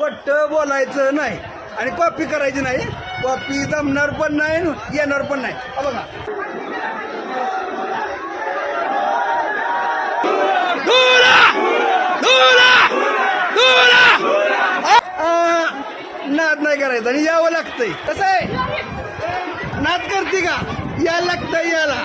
पट्ट बोलायचं नाही. आणि कॉपी करायची नाही. कॉपी जमणार पण नाही येणार पण नाही. बघा. नाद नाही करायचं आणि यावं लागतंय. कसं आहे? नाद करते का? यायला लागतंय याला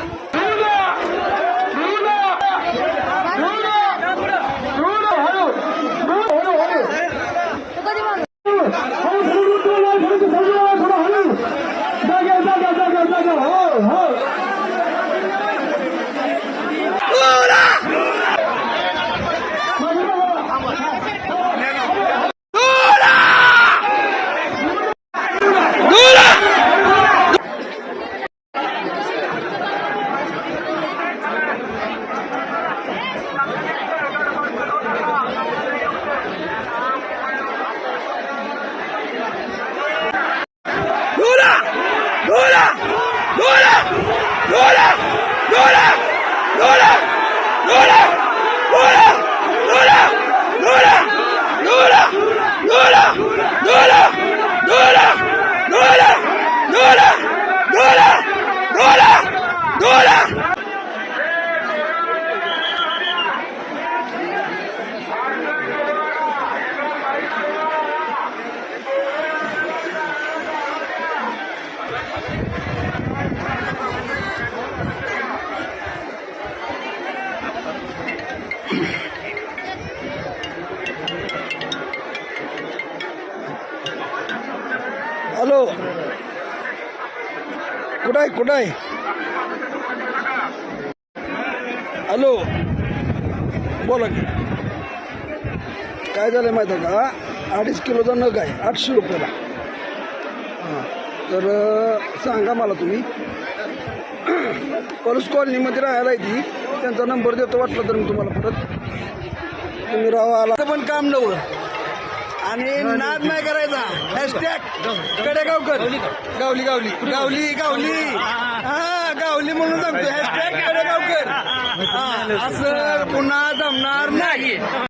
हॅलो. कुठं आहे कुठं आहे? हॅलो. बोला की. काय झालं माहिती आहे का? अडीच किलोचा नग आहे आठशे रुपयाला. हां तर सांगा मला तुम्ही. पलूस कॉलनीमध्ये राहायला आहे ती. त्यांचा नंबर देतो वाटला तर मी तुम्हाला परत. तुम्ही राहा आला. पण काम नव्हतं. आणि नाद नाही करायचा. हॅशटॅग कडेगावकर. गावली गावली. गावली गावली. हा गावली म्हणून सांगतो हॅशटॅग कडेगावकर. हा, असं पुन्हा जमणार नाही.